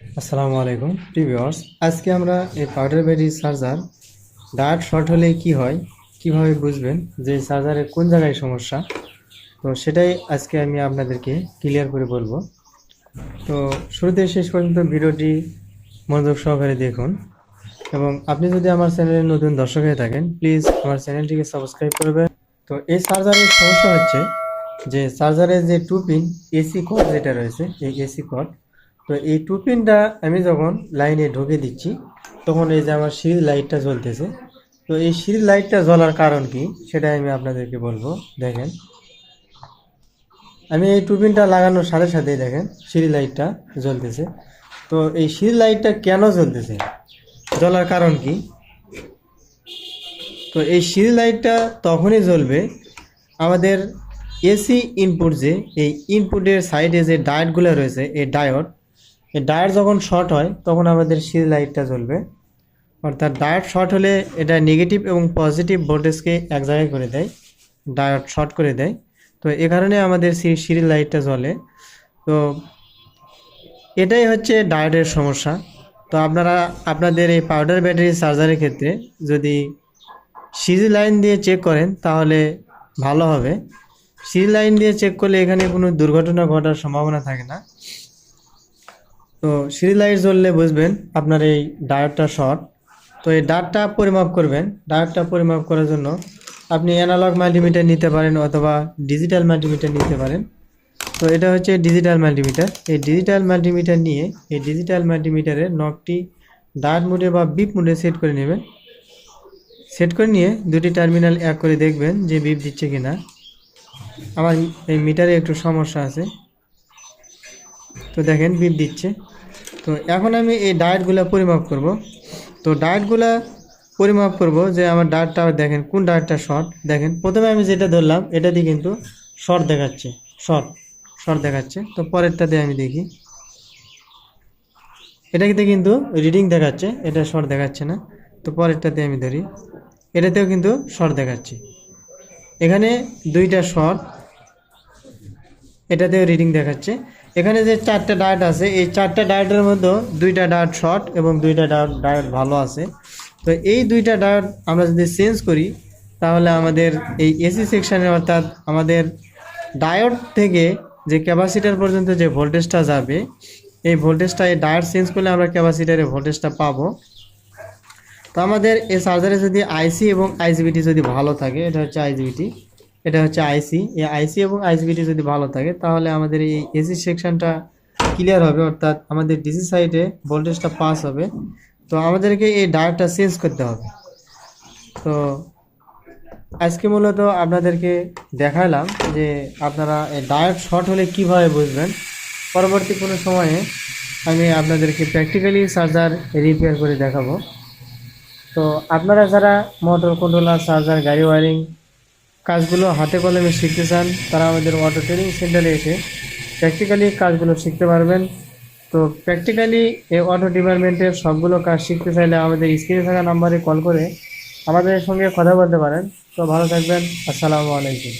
আসসালামু আলাইকুম প্রিভিউয়ার্স আজকে আমরা এই পাউডার ব্যাটারি চার্জার ডার্ট শর্ট হলে কি হয়, কীভাবে বুঝবেন যে চার্জারের কোন জায়গায় সমস্যা? তো সেটাই আজকে আমি আপনাদেরকে ক্লিয়ার করে বলব। তো শুরুতে শেষ পর্যন্ত ভিডিওটি মনোযোগ সহকারে দেখুন এবং আপনি যদি আমার চ্যানেলের নতুন দর্শক হয়ে থাকেন প্লিজ আমার চ্যানেলটিকে সাবস্ক্রাইব করবেন। তো এই চার্জারের সমস্যা হচ্ছে যে চার্জারের যে টু পিন এসি কর্ড যেটা রয়েছে, এই এসি কর্ড তো এই টু পিনটা আমি যখন লাইনে ঢুকে দিচ্ছি, তখন এই যে আমার সিরিজ লাইটটা জ্বলতেছে। তো এই সিরিজ লাইটটা জ্বলার কারণ কি সেটা আমি আপনাদেরকে বলব। দেখেন, আমি এই টু পিনটা লাগানোর সাথে সাথেই দেখেন সিরিজ লাইটটা জ্বলতেছে। তো এই সিরিজ লাইটটা কেন জ্বলতেছে? জ্বলার কারণ কি? তো এই সিরিজ লাইটটা তখনই জ্বলবে, আমাদের এসি ইনপুট যে, এই ইনপুটের সাইডে যে ডায়োডগুলো রয়েছে, এই ডায়োড এই ডায়োড যখন শর্ট হয়, তখন আমাদের সিরিজ লাইটটা জ্বলবে। অর্থাৎ ডায়োড শর্ট হলে এটা নেগেটিভ এবং পজিটিভ ভোল্টেজকে এক জায়গায় করে দেয় ডায়োড শর্ট করে দেয়। তো এ কারণে আমাদের সিরিজ লাইটটা জ্বলে। তো এটাই হচ্ছে ডায়োডের সমস্যা। তো আপনারা, আপনাদের এই পাউডার ব্যাটারি চার্জারের ক্ষেত্রে যদি সিরিজ লাইন দিয়ে চেক করেন, তাহলে ভালো হবে। সিরিজ লাইন দিয়ে চেক করলে এখানে কোনো দুর্ঘটনা ঘটার সম্ভাবনা থাকে না। তো সিরিজ লাইট জ্বললে বুঝবেন আপনার এই ডায়োডটা শর্ট। তো এই ডাটটা পরিমাপ করবেন। ডায়োডটা পরিমাপ করার জন্য আপনি অ্যানালগ মাল্টিমিটার নিতে পারেন অথবা ডিজিটাল মাল্টিমিটার নিতে পারেন। তো এটা হচ্ছে ডিজিটাল মাল্টিমিটার এই ডিজিটাল মাল্টিমিটার নিয়ে এই ডিজিটাল মাল্টিমিটারের নকটি ডাট মুডে বা বিপ মুডে সেট করে নেবেন। সেট করে নিয়ে দুটি টার্মিনাল এক করে দেখবেন যে বিপ দিচ্ছে কিনা। আমার এই মিটারে একটু সমস্যা আছে। তো দেখেন বিপ দিচ্ছে। তো এখন আমি এই ডায়েটগুলো পরিমাপ করব। তো ডায়েটগুলো পরিমাপ করব যে আমার ডায়েটটা দেখেন, কোন ডায়েটটা শর্ট দেখেন, প্রথমে আমি যেটা ধরলাম, এটা দিয়ে কিন্তু শর্ট দেখাচ্ছে শর্ট শর্ট দেখাচ্ছে। তো পরেরটাতে আমি দেখি। এটাতে কিন্তু রিডিং দেখাচ্ছে, এটা শর্ট দেখাচ্ছে না। তো পরেরটাতে আমি ধরি, এটাতেও কিন্তু শর্ট দেখাচ্ছে। এখানে দুইটা শর্ট এটাতেও রিডিং দেখাচ্ছে। এখানে যে চারটা ডায়েট আছে, এই চারটা ডায়েটের মধ্যে দুইটা ডায়েট শর্ট এবং দুইটা ডায়েট ডায়েট ভালো আছে। তো এই দুইটা ডায়েট আমরা যদি চেঞ্জ করি, তাহলে আমাদের এই এসি সেকশানে অর্থাৎ আমাদের ডায়োড থেকে যে ক্যাপাসিটার পর্যন্ত যে ভোল্টেজটা যাবে, এই ভোল্টেজটা এই ডায়োড চেঞ্জ করলে আমরা ক্যাপাসিটারের ভোল্টেজটা পাবো। তো আমাদের এই চার্জারে যদি আইসি এবং আইসিবিটি যদি ভালো থাকে, এটা হচ্ছে আইসিবিটি এটা হচ্ছে আইসি এই আইসি এবং আইসিবিটি যদি ভালো থাকে, তাহলে আমাদের এই এসি সেকশনটা ক্লিয়ার হবে, অর্থাৎ আমাদের ডিসি সাইডে ভোল্টেজটা পাস হবে। তো আমাদেরকে এই ডায়োডটা চেঞ্জ করতে হবে। তো আজকে মূলত আপনাদেরকে দেখালাম যে আপনারা এই ডায়োড শর্ট হলে কীভাবে বুঝবেন। পরবর্তী কোনো সময়ে আমি আপনাদেরকে প্র্যাকটিক্যালি চার্জার রিপেয়ার করে দেখাবো। তো আপনারা যারা মোটর কন্ট্রোলার চার্জার গাড়ি ওয়ারিং কাজগুলো হাতে কলমে শিখতে চান, তারা আমাদের অটো ট্রেনিং সেন্টারে এসে প্র্যাকটিক্যালি কাজগুলো শিখতে পারবেন। তো প্র্যাকটিক্যালি এই অটো ডিপার্টমেন্টের সবগুলো কাজ শিখতে চাইলে আমাদের স্ক্রিনে থাকা নাম্বারে কল করে আমাদের সঙ্গে কথা বলতে পারেন। তো ভালো থাকবেন, আসসালামু আলাইকুম।